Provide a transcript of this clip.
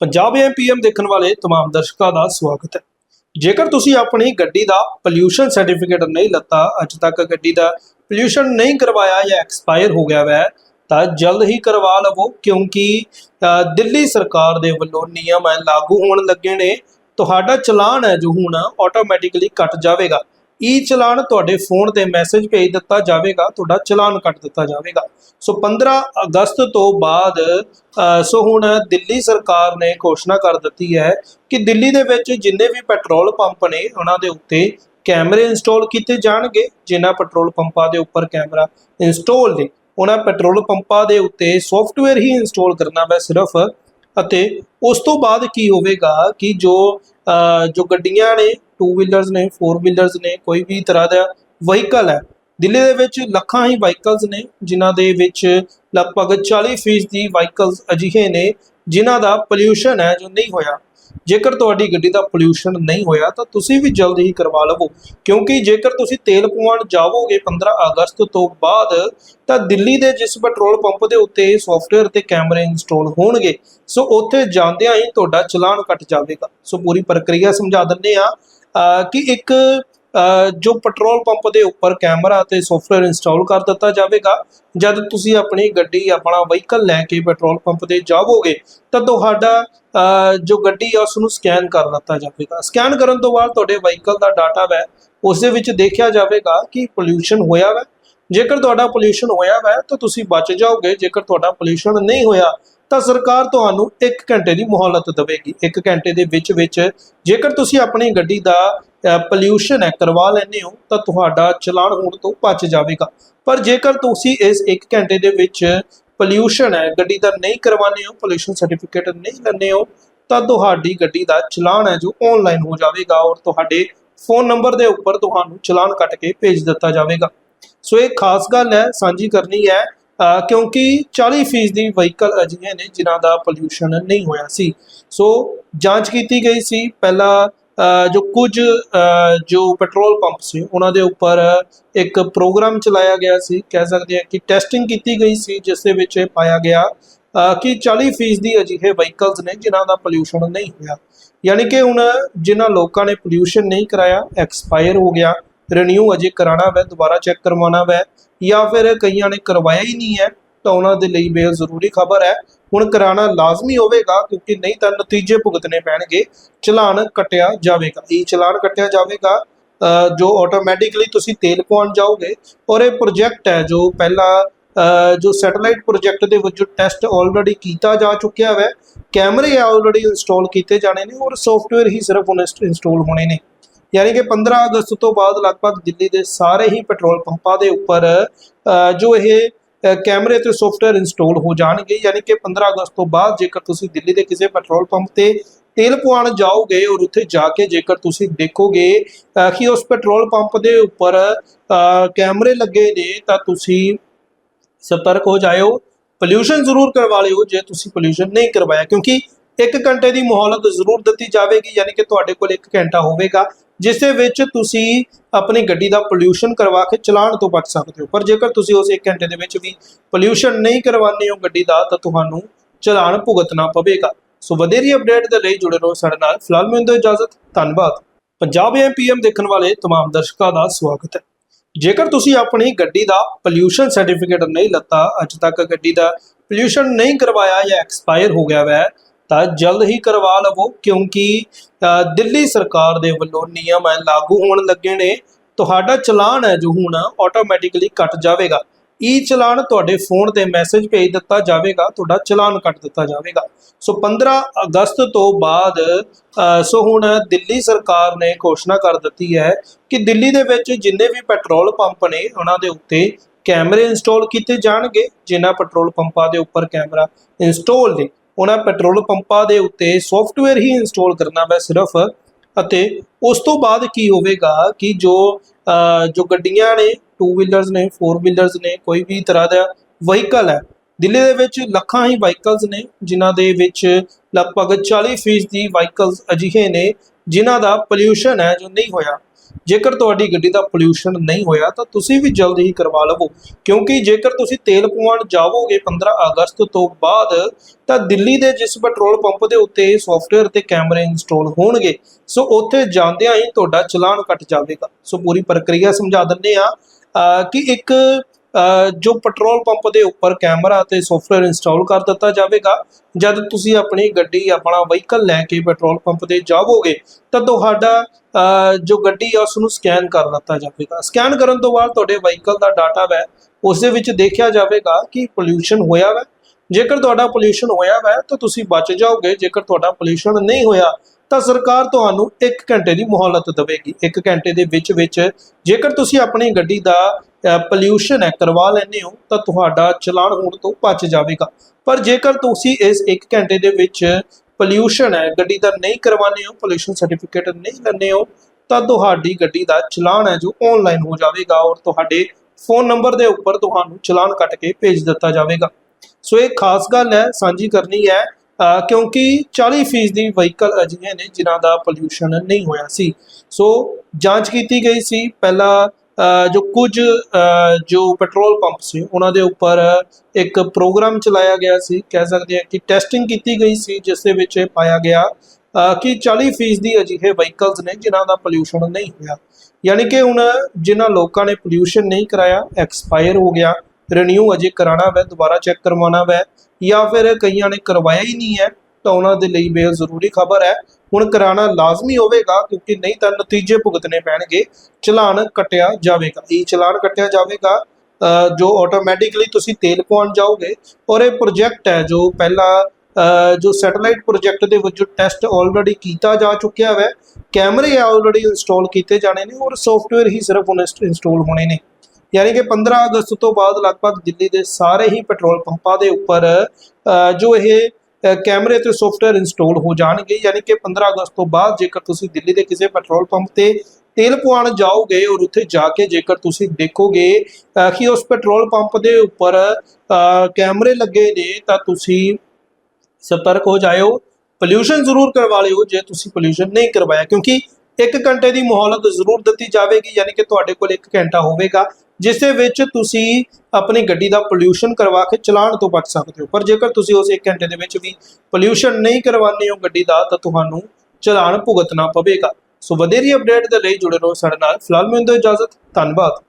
ਪੰਜਾਬ ਐਮਪੀਐਮ ਦੇਖਣ ਵਾਲੇ तमाम ਦਰਸ਼ਕਾਂ ਦਾ ਸਵਾਗਤ ਹੈ ਜੇਕਰ ਤੁਸੀਂ ਆਪਣੀ ਗੱਡੀ ਦਾ ਪੋਲਿਊਸ਼ਨ ਸਰਟੀਫਿਕੇਟ ਨਹੀਂ ਲੱਤਾ ਅੱਜ ਤੱਕ ਗੱਡੀ ਦਾ ਪੋਲਿਊਸ਼ਨ ਨਹੀਂ ਕਰਵਾਇਆ ਜਾਂ ਐਕਸਪਾਇਰ ਹੋ ਗਿਆ ਹੈ ਤਾਂ ਜਲਦ ਹੀ ਕਰਵਾ ਲਵੋ ਕਿਉਂਕਿ ਅ, ਦਿੱਲੀ ਸਰਕਾਰ ਦੇ ਵੱਲੋਂ ਨਿਯਮ ਹੈ ਲਾਗੂ ਹੋਣ ਲੱਗੇ ਨੇ ਤੁਹਾਡਾ ਚਲਾਨ ਹੈ ਜੋ ਹੁਣ ਆਟੋਮੈਟਿਕਲੀ ਕੱਟ ਜਾਵੇਗਾ ਈ ਚਲਾਨ ਤੁਹਾਡੇ ਫੋਨ ਤੇ ਮੈਸੇਜ ਭੇਜ ਦਿੱਤਾ ਜਾਵੇਗਾ, ਤੁਹਾਡਾ ਚਲਾਨ ਕੱਟ ਦਿੱਤਾ ਜਾਵੇਗਾ। ਸੋ 15 ਅਗਸਤ ਤੋਂ ਬਾਅਦ ਸੋ ਹੁਣ ਦਿੱਲੀ ਸਰਕਾਰ ਨੇ ਘੋਸ਼ਣਾ ਕਰ ਦਿੱਤੀ ਹੈ ਕਿ ਦਿੱਲੀ ਦੇ ਵਿੱਚ ਜਿੰਨੇ ਵੀ ਪੈਟਰੋਲ ਪੰਪ ਨੇ, ਉਹਨਾਂ ਦੇ ਉੱਤੇ ਕੈਮਰੇ ਇੰਸਟਾਲ ਕੀਤੇ ਜਾਣਗੇ। ਜਿਨ੍ਹਾਂ ਪੈਟਰੋਲ ਪੰਪਾਂ ਦੇ ਉੱਪਰ ਕੈਮਰਾ ਇੰਸਟਾਲ ਨੇ, ਉਹਨਾਂ ਪੈਟਰੋਲ ਪੰਪਾਂ ਦੇ ਉੱਤੇ ਸੌਫਟਵੇਅਰ ਹੀ ਇੰਸਟਾਲ ਕਰਨਾ ਹੈ ਸਿਰਫ। ਅਤੇ ਉਸ ਤੋਂ ਬਾਅਦ ਕੀ ਹੋਵੇਗਾ ਕਿ ਜੋ ਜੋ ਗੱਡੀਆਂ ਨੇ ਟੂ ਵੀਲਰਸ ਨੇ ਫੋਰ ਵੀਲਰਸ ਨੇ, ਕੋਈ ਵੀ ਤਰ੍ਹਾਂ ਦਾ ਵਹੀਕਲ ਹੈ। ਦਿੱਲੀ ਦੇ ਵਿੱਚ ਲੱਖਾਂ ਹੀ ਵਾਹੀਕਲਸ ਨੇ, ਜਿਨ੍ਹਾਂ ਦੇ ਵਿੱਚ ਲਗਭਗ 40% ਦੀ ਵਾਹੀਕਲਸ ਅਜਿਹੇ ਨੇ, ਜਿਨ੍ਹਾਂ ਦਾ ਪੋਲਿਊਸ਼ਨ ਹੈ, ਜੋ ਨਹੀਂ ਹੋਇਆ। ਜੇਕਰ ਤੁਹਾਡੀ ਗੱਡੀ ਦਾ ਪੋਲਿਊਸ਼ਨ ਨਹੀਂ ਹੋਇਆ, ਤਾਂ ਤੁਸੀਂ ਵੀ ਜਲਦੀ ਹੀ ਕਰਵਾ ਲਵੋ। ਕਿਉਂਕਿ ਜੇਕਰ ਤੁਸੀਂ ਤੇਲ ਪਵਾਉਣ ਜਾਵੋਗੇ 15 ਅਗਸਤ ਤੋਂ ਬਾਅਦ, ਤਾਂ ਦਿੱਲੀ ਦੇ ਜਿਸ ਪੈਟਰੋਲ ਪੰਪ ਦੇ ਉੱਤੇ ਸੌਫਟਵੇਅਰ ਤੇ ਕੈਮਰੇ ਇੰਸਟਾਲ ਹੋਣਗੇ। ਸੋ ਉੱਥੇ ਜਾਂਦਿਆਂ ਹੀ ਤੁਹਾਡਾ ਚਲਾਨ ਕੱਟ ਜਾਵੇਗਾ। ਸੋ ਪੂਰੀ ਪ੍ਰਕਿਰਿਆ ਸਮਝਾ ਦਿੰਦੇ ਆ ਕਿ ਇੱਕ ਜੋ ਪੈਟਰੋਲ ਪੰਪ ਦੇ ਉੱਪਰ ਕੈਮਰਾ ਤੇ ਸੌਫਟਵੇਅਰ ਇੰਸਟਾਲ ਕਰ ਦਿੱਤਾ ਜਾਵੇਗਾ, ਜਦ ਤੁਸੀਂ ਆਪਣੀ ਗੱਡੀ ਆਪਣਾ ਵਹੀਕਲ ਲੈ ਕੇ ਪੈਟਰੋਲ ਪੰਪ ਤੇ ਜਾਵੋਗੇ, ਤਾਂ ਤੁਹਾਡਾ ਜੋ ਗੱਡੀ ਆ ਉਸ ਨੂੰ ਸਕੈਨ ਕਰ ਦਿੱਤਾ ਜਾਵੇਗਾ। ਸਕੈਨ ਕਰਨ ਤੋਂ ਬਾਅਦ ਤੁਹਾਡੇ ਵਹੀਕਲ ਦਾ ਡਾਟਾ ਹੈ ਉਸ ਦੇ ਵਿੱਚ ਦੇਖਿਆ ਜਾਵੇਗਾ ਕਿ ਪੋਲਿਊਸ਼ਨ ਹੋਇਆ ਹੈ ਜੇਕਰ ਤੁਹਾਡਾ ਪੋਲਿਊਸ਼ਨ ਹੋਇਆ ਹੈ ਤਾਂ ਤੁਸੀਂ ਬਚ ਜਾਓਗੇ। ਜੇਕਰ ਤੁਹਾਡਾ ਪੋਲਿਊਸ਼ਨ ਨਹੀਂ ਹੋਇਆ ਤਾਂ ਸਰਕਾਰ ਤੁਹਾਨੂੰ 1 ਘੰਟੇ ਦੀ ਮੁਹਲਤ ਦੇਵੇਗੀ। 1 ਘੰਟੇ ਦੇ ਵਿੱਚ ਵਿੱਚ ਜੇਕਰ ਤੁਸੀਂ ਆਪਣੀ ਗੱਡੀ ਦਾ ਪੋਲਿਊਸ਼ਨ ਹੈ, ਕਰਵਾ ਲੈਂਦੇ ਹੋ, ਤਾਂ ਤੁਹਾਡਾ ਚਲਾਨ ਹੋਣ ਤੋਂ ਬਚ ਜਾਵੇਗਾ। ਪਰ ਜੇਕਰ ਤੁਸੀਂ ਇਸ 1 ਘੰਟੇ ਦੇ ਵਿੱਚ ਪੋਲਿਊਸ਼ਨ ਹੈ, ਗੱਡੀ ਦਾ ਨਹੀਂ ਕਰਵਾਉਂਦੇ ਹੋ ਪੋਲਿਊਸ਼ਨ ਸਰਟੀਫਿਕੇਟ ਨਹੀਂ ਲੈਂਦੇ ਹੋ, ਤਾਂ ਤੁਹਾਡੀ ਗੱਡੀ ਦਾ ਚਲਾਨ ਹੈ, ਜੋ ਆਨਲਾਈਨ ਹੋ ਜਾਵੇਗਾ ਔਰ ਤੁਹਾਡੇ ਫੋਨ ਨੰਬਰ ਦੇ ਉੱਪਰ ਤੁਹਾਨੂੰ ਚਲਾਨ ਕੱਟ ਕੇ ਭੇਜ ਦਿੱਤਾ ਜਾਵੇਗਾ। ਸੋ ਇਹ ਖਾਸ ਗੱਲ ਹੈ, ਸਾਂਝੀ ਕਰਨੀ ਹੈ ਕਿਉਂਕਿ 40% ਦੀ ਵਹੀਕਲ ਅਜਿਹੇ ਨੇ ਜਿਨ੍ਹਾਂ ਦਾ ਪੋਲਿਊਸ਼ਨ ਨਹੀਂ ਹੋਇਆ ਸੀ। ਸੋ ਜਾਂਚ ਕੀਤੀ ਗਈ ਸੀ। ਪਹਿਲਾਂ ਜੋ ਕੁਝ ਜੋ ਪੈਟਰੋਲ ਪੰਪ ਸੀ, ਉਹਨਾਂ ਦੇ ਉੱਪਰ ਇੱਕ ਪ੍ਰੋਗਰਾਮ ਚਲਾਇਆ ਗਿਆ ਸੀ। ਕਹਿ ਸਕਦੇ ਹਾਂ ਕਿ ਟੈਸਟਿੰਗ ਕੀਤੀ ਗਈ ਸੀ, ਜਿਸ ਦੇ ਵਿੱਚ ਇਹ ਪਾਇਆ ਗਿਆ ਕਿ 40% ਦੀ ਅਜਿਹੇ ਵਹੀਕਲਸ ਨੇ ਜਿਨ੍ਹਾਂ ਦਾ ਪੋਲਿਊਸ਼ਨ ਨਹੀਂ ਹੋਇਆ। ਯਾਨੀ ਕਿ ਹੁਣ ਜਿਨ੍ਹਾਂ ਲੋਕਾਂ ਨੇ ਪੋਲਿਊਸ਼ਨ ਨਹੀਂ ਕਰਾਇਆ ਐਕਸਪਾਇਰ ਹੋ ਗਿਆ। ਰੀਨਿਊ ਅਜੇ ਕਰਾਣਾ ਵੈ, ਦੁਬਾਰਾ ਚੈੱਕ ਕਰਵਾਉਣਾ ਵੈ, ਜਾਂ ਫਿਰ ਕਈਆਂ ਨੇ ਕਰਵਾਇਆ ਹੀ ਨਹੀਂ ਹੈ, ਤਾਂ ਉਹਨਾਂ ਦੇ ਲਈ ਬੇਹੱਦ ਜ਼ਰੂਰੀ ਖਬਰ ਹੈ। ਹੁਣ ਕਰਾਣਾ ਲਾਜ਼ਮੀ ਹੋਵੇਗਾ, ਕਿਉਂਕਿ ਨਹੀਂ ਤਾਂ ਨਤੀਜੇ ਭੁਗਤਣੇ ਪੈਣਗੇ। ਚਲਾਨ ਕੱਟਿਆ ਜਾਵੇਗਾ। ਇਹ ਚਲਾਨ ਕੱਟਿਆ ਜਾਵੇਗਾ ਜੋ ਆਟੋਮੈਟਿਕਲੀ ਤੁਸੀਂ ਤੇਲ ਪਾਉਣ ਜਾਓਗੇ, ਔਰ ਇਹ ਪ੍ਰੋਜੈਕਟ ਹੈ ਜੋ ਪਹਿਲਾਂ ਜੋ ਸੈਟੇਲਾਈਟ ਪ੍ਰੋਜੈਕਟ ਦੇ ਵਜੋਂ ਟੈਸਟ ਆਲਰੇਡੀ ਕੀਤਾ ਜਾ ਚੁੱਕਿਆ ਹੈ ਕੈਮਰੇ ਆਲਰੇਡੀ ਇੰਸਟਾਲ ਕੀਤੇ ਜਾਣੇ ਨੇ, ਔਰ ਸੌਫਟਵੇਅਰ ਹੀ ਸਿਰਫ ਹੁਣ ਇੰਸਟਾਲ ਹੋਣੇ ਨੇ। ਯਾਨੀ ਕਿ 15 ਅਗਸਤ ਤੋਂ ਬਾਅਦ ਲਗਭਗ ਦਿੱਲੀ ਦੇ ਸਾਰੇ ਹੀ ਪੈਟਰੋਲ ਪੰਪਾਂ ਦੇ ਉੱਪਰ ਜੋ ਇਹ ਕੈਮਰੇ ਤੇ ਸੌਫਟਵੇਅਰ ਇੰਸਟਾਲ ਹੋ ਜਾਣਗੇ। ਯਾਨੀ ਕਿ 15 ਅਗਸਤ ਤੋਂ ਬਾਅਦ ਜੇਕਰ ਤੁਸੀਂ ਦਿੱਲੀ ਦੇ ਕਿਸੇ ਪੈਟਰੋਲ ਪੰਪ ਤੇ ਤੇਲ ਪਵਾਉਣ ਜਾਓਗੇ ਔਰ ਉੱਥੇ ਜਾ ਕੇ ਜੇਕਰ ਤੁਸੀਂ ਦੇਖੋਗੇ ਕਿ ਉਸ ਪੈਟਰੋਲ ਪੰਪ ਦੇ ਉੱਪਰ ਕੈਮਰੇ ਲੱਗੇ ਨੇ, ਤਾਂ ਤੁਸੀਂ ਸਤਰਕ ਹੋ ਜਾਇਓ। ਪੋਲਿਊਸ਼ਨ ਜ਼ਰੂਰ ਕਰਵਾ ਲਿਓ ਜੇ ਤੁਸੀਂ ਪੋਲਿਊਸ਼ਨ ਨਹੀਂ ਕਰਵਾਇਆ। ਕਿਉਂਕਿ 1 ਘੰਟੇ ਦੀ ਮੁਹਲਤ ਜ਼ਰੂਰ ਦਿੱਤੀ ਜਾਵੇਗੀ। ਯਾਨੀ ਕਿ ਤੁਹਾਡੇ ਕੋਲ 1 ਘੰਟਾ ਹੋਵੇਗਾ। ਜਿਸ ਦੇ ਵਿੱਚ ਤੁਸੀਂ ਆਪਣੀ ਗੱਡੀ ਦਾ ਪੋਲਿਊਸ਼ਨ ਕਰਵਾ ਕੇ ਚਲਾਨ ਤੋਂ ਬਚ ਸਕਦੇ ਹੋ ਪਰ ਜੇਕਰ ਤੁਸੀਂ ਉਸ 1 ਘੰਟੇ ਦੇ ਵਿੱਚ ਵੀ ਪੋਲਿਊਸ਼ਨ ਨਹੀਂ ਕਰਵਾਉਂਦੇ ਹੋ ਗੱਡੀ ਦਾ ਤਾਂ ਤੁਹਾਨੂੰ ਚਲਾਨ ਭੁਗਤਣਾ ਪਵੇਗਾ ਸੋ ਵਧੇਰੀ ਅਪਡੇਟ ਦੇ ਲਈ ਜੁੜੇ ਰਹੋ ਸਾਡੇ ਨਾਲ ਫਿਲਹਾਲ ਮੈਨੂੰ ਦਿਓ ਇਜਾਜ਼ਤ ਧੰਨਵਾਦ ਪੰਜਾਬ ਐਮਪੀਐਮ ਦੇਖਣ ਵਾਲੇ तमाम ਦਰਸ਼ਕਾਂ ਦਾ ਸਵਾਗਤ ਹੈ ਜੇਕਰ ਤੁਸੀਂ ਆਪਣੀ ਗੱਡੀ ਦਾ ਪੋਲਿਊਸ਼ਨ ਸਰਟੀਫਿਕੇਟ ਨਹੀਂ ਲੱਤਾ ਅੱਜ ਤੱਕ ਗੱਡੀ ਦਾ ਪੋਲਿਊਸ਼ਨ ਨਹੀਂ ਕਰਵਾਇਆ ਜਾਂ ਐਕਸਪਾਇਰ ਹੋ ਗਿਆ ਹੈ ਤਾਂ ਜਲਦ ਹੀ ਕਰਵਾ ਲਵੋ, ਕਿਉਂਕਿ ਦਿੱਲੀ ਸਰਕਾਰ ਦੇ ਵੱਲੋਂ ਨਿਯਮ ਹੈ ਲਾਗੂ ਹੋਣ ਲੱਗੇ ਨੇ। ਤੁਹਾਡਾ ਚਲਾਨ ਹੈ ਜੋ ਹੁਣ ਆਟੋਮੈਟਿਕਲੀ ਕੱਟ ਜਾਵੇਗਾ। ਈ ਚਲਾਨ ਤੁਹਾਡੇ ਫੋਨ ਤੇ ਮੈਸੇਜ ਭੇਜ ਦਿੱਤਾ ਜਾਵੇਗਾ, ਤੁਹਾਡਾ ਚਲਾਨ ਕੱਟ ਦਿੱਤਾ ਜਾਵੇਗਾ। ਸੋ 15 ਅਗਸਤ ਤੋਂ ਬਾਅਦ ਸੋ ਹੁਣ ਦਿੱਲੀ ਸਰਕਾਰ ਨੇ ਘੋਸ਼ਣਾ ਕਰ ਦਿੱਤੀ ਹੈ ਕਿ ਦਿੱਲੀ ਦੇ ਵਿੱਚ ਜਿੰਨੇ ਵੀ ਪੈਟਰੋਲ ਪੰਪ ਨੇ, ਉਹਨਾਂ ਦੇ ਉੱਤੇ ਕੈਮਰੇ ਇੰਸਟਾਲ ਕੀਤੇ ਜਾਣਗੇ, ਜਿਨ੍ਹਾਂ ਪੈਟਰੋਲ ਪੰਪਾਂ ਦੇ ਉੱਪਰ ਕੈਮਰਾ ਇੰਸਟਾਲ ਨੇ। ਉਹਨਾਂ ਪੈਟਰੋਲ ਪੰਪਾਂ ਦੇ ਉੱਤੇ ਸੌਫਟਵੇਅਰ ਹੀ ਇੰਸਟਾਲ ਕਰਨਾ ਹੈ ਸਿਰਫ ਅਤੇ ਉਸ ਤੋਂ ਬਾਅਦ ਕੀ ਹੋਵੇਗਾ ਕਿ ਜੋ ਜੋ ਗੱਡੀਆਂ ਨੇ ਟੂ ਵੀਲਰਸ ਨੇ ਫੋਰ ਵੀਲਰਸ ਨੇ, ਕੋਈ ਵੀ ਤਰ੍ਹਾਂ ਦਾ ਵਹੀਕਲ ਹੈ, ਦਿੱਲੀ ਦੇ ਵਿੱਚ ਲੱਖਾਂ ਹੀ ਵਾਹੀਕਲਸ ਨੇ, ਜਿਨ੍ਹਾਂ ਦੇ ਵਿੱਚ ਲਗਭਗ 40% ਦੀ ਵਾਹੀਕਲਸ ਅਜਿਹੇ ਨੇ, ਜਿਨ੍ਹਾਂ ਦਾ ਪੋਲਿਊਸ਼ਨ ਹੈ ਜੋ ਨਹੀਂ ਹੋਇਆ। ਜੇਕਰ ਤੁਹਾਡੀ ਗੱਡੀ ਦਾ ਪੋਲਿਊਸ਼ਨ ਨਹੀਂ ਹੋਇਆ ਤਾਂ ਤੁਸੀਂ ਵੀ ਜਲਦੀ ਹੀ ਕਰਵਾ ਲਵੋ। ਕਿਉਂਕਿ ਜੇਕਰ ਤੁਸੀਂ ਤੇਲ ਪਵਾਉਣ ਜਾਵੋਗੇ 15 ਅਗਸਤ ਤੋਂ ਬਾਅਦ, ਤਾਂ ਦਿੱਲੀ ਦੇ ਜਿਸ ਪੈਟਰੋਲ ਪੰਪ ਦੇ ਉੱਤੇ ਸੌਫਟਵੇਅਰ ਤੇ ਕੈਮਰੇ ਇੰਸਟਾਲ ਹੋਣਗੇ। ਸੋ ਉੱਥੇ ਜਾਂਦਿਆਂ ਹੀ ਤੁਹਾਡਾ ਚਲਾਨ ਕੱਟ ਜਾਵੇਗਾ। ਸੋ ਪੂਰੀ ਪ੍ਰਕਿਰਿਆ ਸਮਝਾ ਦਿੰਦੇ ਆ ਕਿ ਇੱਕ ਜੋ ਪੈਟਰੋਲ ਪੰਪ ਦੇ ਉੱਪਰ ਕੈਮਰਾ ਅਤੇ ਸੌਫਟਵੇਅਰ ਇੰਸਟਾਲ ਕਰ ਦਿੱਤਾ ਜਾਵੇਗਾ, ਜਦ ਤੁਸੀਂ ਆਪਣੀ ਗੱਡੀ ਆਪਣਾ ਵਹੀਕਲ ਲੈ ਕੇ ਪੈਟਰੋਲ ਪੰਪ ਤੇ ਜਾਵੋਗੇ, ਤਾਂ ਤੁਹਾਡਾ ਜੋ ਗੱਡੀ ਆ ਉਸ ਨੂੰ ਸਕੈਨ ਕਰ ਦਿੱਤਾ ਜਾਵੇਗਾ। ਸਕੈਨ ਕਰਨ ਤੋਂ ਬਾਅਦ ਤੁਹਾਡੇ ਵਹੀਕਲ ਦਾ ਡਾਟਾ ਹੈ ਉਸ ਦੇ ਵਿੱਚ ਦੇਖਿਆ ਜਾਵੇਗਾ ਕਿ ਪੋਲਿਊਸ਼ਨ ਹੋਇਆ ਹੈ ਜੇਕਰ ਤੁਹਾਡਾ ਪੋਲਿਊਸ਼ਨ ਹੋਇਆ ਹੈ ਤਾਂ ਤੁਸੀਂ ਬਚ ਜਾਓਗੇ। ਜੇਕਰ ਤੁਹਾਡਾ ਪੋਲਿਊਸ਼ਨ ਨਹੀਂ ਹੋਇਆ, ਤਾਂ ਸਰਕਾਰ ਤੁਹਾਨੂੰ 1 ਘੰਟੇ ਦੀ ਮੁਹਲਤ ਦੇਵੇਗੀ। 1 ਘੰਟੇ ਦੇ ਵਿੱਚ ਵਿੱਚ ਜੇਕਰ ਤੁਸੀਂ ਆਪਣੀ ਗੱਡੀ ਦਾ ਪੋਲਿਊਸ਼ਨ ਹੈ, ਕਰਵਾ ਲੈਂਦੇ ਹੋ ਤਾਂ ਤੁਹਾਡਾ ਚਲਾਨ ਹੋਣ ਤੋਂ ਬਚ ਜਾਵੇਗਾ। ਪਰ ਜੇਕਰ ਤੁਸੀਂ ਇਸ 1 ਘੰਟੇ ਦੇ ਵਿੱਚ ਪੋਲਿਊਸ਼ਨ ਹੈ, ਗੱਡੀ ਦਾ ਨਹੀਂ ਕਰਵਾਉਂਦੇ ਹੋ ਪੋਲਿਊਸ਼ਨ ਸਰਟੀਫਿਕੇਟ ਨਹੀਂ ਲੈਂਦੇ ਹੋ, ਤਾਂ ਤੁਹਾਡੀ ਗੱਡੀ ਦਾ ਚਲਾਨ ਹੈ ਜੋ ਆਨਲਾਈਨ ਹੋ ਜਾਵੇਗਾ ਔਰ ਤੁਹਾਡੇ ਫੋਨ ਨੰਬਰ ਦੇ ਉੱਪਰ ਤੁਹਾਨੂੰ ਚਲਾਨ ਕੱਟ ਕੇ ਭੇਜ ਦਿੱਤਾ ਜਾਵੇਗਾ। ਸੋ ਇਹ ਖਾਸ ਗੱਲ ਹੈ, ਸਾਂਝੀ ਕਰਨੀ ਹੈ ਕਿਉਂਕਿ 40% ਦੀ ਵਹੀਕਲ ਅਜਿਹੇ ਨੇ ਜਿਨ੍ਹਾਂ ਦਾ ਪੋਲਿਊਸ਼ਨ ਨਹੀਂ ਹੋਇਆ ਸੀ। ਸੋ ਜਾਂਚ ਕੀਤੀ ਗਈ ਸੀ, ਪਹਿਲਾਂ ਜੋ ਕੁਝ ਜੋ ਪੈਟਰੋਲ ਪੰਪ ਸੀ, ਉਹਨਾਂ ਦੇ ਉੱਪਰ ਇੱਕ ਪ੍ਰੋਗਰਾਮ ਚਲਾਇਆ ਗਿਆ ਸੀ। ਕਹਿ ਸਕਦੇ ਹਾਂ ਕਿ ਟੈਸਟਿੰਗ ਕੀਤੀ ਗਈ ਸੀ, ਜਿਸ ਦੇ ਵਿੱਚ ਇਹ ਪਾਇਆ ਗਿਆ ਕਿ 40% ਦੀ ਅਜਿਹੇ ਵਹੀਕਲਸ ਨੇ, ਜਿਨ੍ਹਾਂ ਦਾ ਪੋਲਿਊਸ਼ਨ ਨਹੀਂ ਹੋਇਆ। ਯਾਨੀ ਕਿ ਹੁਣ ਜਿਨ੍ਹਾਂ ਲੋਕਾਂ ਨੇ ਪੋਲਿਊਸ਼ਨ ਨਹੀਂ ਕਰਾਇਆ ਐਕਸਪਾਇਰ ਹੋ ਗਿਆ ਰੀਨਿਊ ਅਜੇ ਕਰਾਣਾ ਵੈ, ਦੁਬਾਰਾ ਚੈੱਕ ਕਰਵਾਉਣਾ ਵੈ, ਜਾਂ ਫਿਰ ਕਈਆਂ ਨੇ ਕਰਵਾਇਆ ਹੀ ਨਹੀਂ ਹੈ, ਤਾਂ ਉਹਨਾਂ ਦੇ ਲਈ ਬੇहद ਜ਼ਰੂਰੀ ਖਬਰ ਹੈ ਹੁਣ ਕਰਾਣਾ ਲਾਜ਼ਮੀ ਹੋਵੇਗਾ ਕਿਉਂਕਿ ਨਹੀਂ ਤਾਂ ਨਤੀਜੇ ਭੁਗਤਣੇ ਪੈਣਗੇ। ਚਲਾਨ ਕੱਟਿਆ ਜਾਵੇਗਾ। ਇਹ ਚਲਾਨ ਕੱਟਿਆ ਜਾਵੇਗਾ ਜੋ ਆਟੋਮੈਟਿਕਲੀ ਤੁਸੀਂ ਤੇਲ ਪਾਉਣ ਜਾਓਗੇ ਔਰ ਇਹ ਪ੍ਰੋਜੈਕਟ ਹੈ ਜੋ ਪਹਿਲਾਂ ਜੋ ਸੈਟੇਲਾਈਟ ਪ੍ਰੋਜੈਕਟ ਦੇ ਵਿੱਚ ਟੈਸਟ ਆਲਰੇਡੀ ਕੀਤਾ ਜਾ ਚੁੱਕਿਆ ਹੈ ਕੈਮਰੇ ਆਲਰੇਡੀ ਇੰਸਟਾਲ ਕੀਤੇ ਜਾਣੇ ਨੇ ਔਰ ਸੌਫਟਵੇਅਰ ਹੀ ਸਿਰਫ ਹੁਣ ਇੰਸਟਾਲ ਹੋਣੇ ਨੇ। ਯਾਨੀ ਕਿ 15 ਅਗਸਤ ਤੋਂ ਬਾਅਦ ਲਗਭਗ ਦਿੱਲੀ ਦੇ ਸਾਰੇ ਹੀ ਪੈਟਰੋਲ ਪੰਪਾਂ ਦੇ ਉੱਪਰ ਜੋ ਇਹ ਕੈਮਰੇ ਤੇ ਸੌਫਟਵੇਅਰ ਇੰਸਟਾਲ ਹੋ ਜਾਣਗੇ, ਯਾਨੀ ਕਿ 15 ਅਗਸਤ ਤੋਂ ਬਾਅਦ ਜੇਕਰ ਤੁਸੀਂ ਦਿੱਲੀ ਦੇ ਕਿਸੇ ਪੈਟਰੋਲ ਪੰਪ ਤੇ ਤੇਲ ਪਵਾਉਣ ਜਾਓਗੇ ਔਰ ਉੱਥੇ ਜਾ ਕੇ ਜੇਕਰ ਤੁਸੀਂ ਦੇਖੋਗੇ ਕਿ ਉਸ ਪੈਟਰੋਲ ਪੰਪ ਦੇ ਉੱਪਰ ਕੈਮਰੇ ਲੱਗੇ ਨੇ, ਤਾਂ ਤੁਸੀਂ ਸਤਰਕ ਹੋ ਜਾਇਓ ਪੋਲਿਊਸ਼ਨ ਜ਼ਰੂਰ ਕਰਵਾ ਲਿਓ ਜੇ ਤੁਸੀਂ ਪੋਲਿਊਸ਼ਨ ਨਹੀਂ ਕਰਵਾਇਆ, ਕਿਉਂਕਿ 1 ਘੰਟੇ ਦੀ ਮੁਹਲਤ ਜ਼ਰੂਰ ਦਿੱਤੀ ਜਾਵੇਗੀ, ਯਾਨੀ ਕਿ ਤੁਹਾਡੇ ਕੋਲ 1 ਘੰਟਾ ਹੋਵੇਗਾ। ਜਿਸ ਦੇ ਵਿੱਚ ਤੁਸੀਂ ਆਪਣੀ ਗੱਡੀ ਦਾ ਪੋਲਿਊਸ਼ਨ ਕਰਵਾ ਕੇ ਚਲਾਨ ਤੋਂ ਬਚ ਸਕਦੇ ਹੋ। ਪਰ ਜੇਕਰ ਤੁਸੀਂ ਉਸ 1 ਘੰਟੇ ਦੇ ਵਿੱਚ ਵੀ ਪੋਲਿਊਸ਼ਨ ਨਹੀਂ ਕਰਵਾਉਂਦੇ ਹੋ ਗੱਡੀ ਦਾ, ਤਾਂ ਤੁਹਾਨੂੰ ਚਲਾਨ ਭੁਗਤਣਾ ਪਵੇਗਾ। ਸੋ ਵਧੇਰੀ ਅਪਡੇਟ ਦੇ ਲਈ ਜੁੜੇ ਰਹੋ ਸਾਡੇ ਨਾਲ। ਫਿਲਹਾਲ ਮੈਨੂੰ ਦਿਓ ਇਜਾਜ਼ਤ, ਧੰਨਵਾਦ।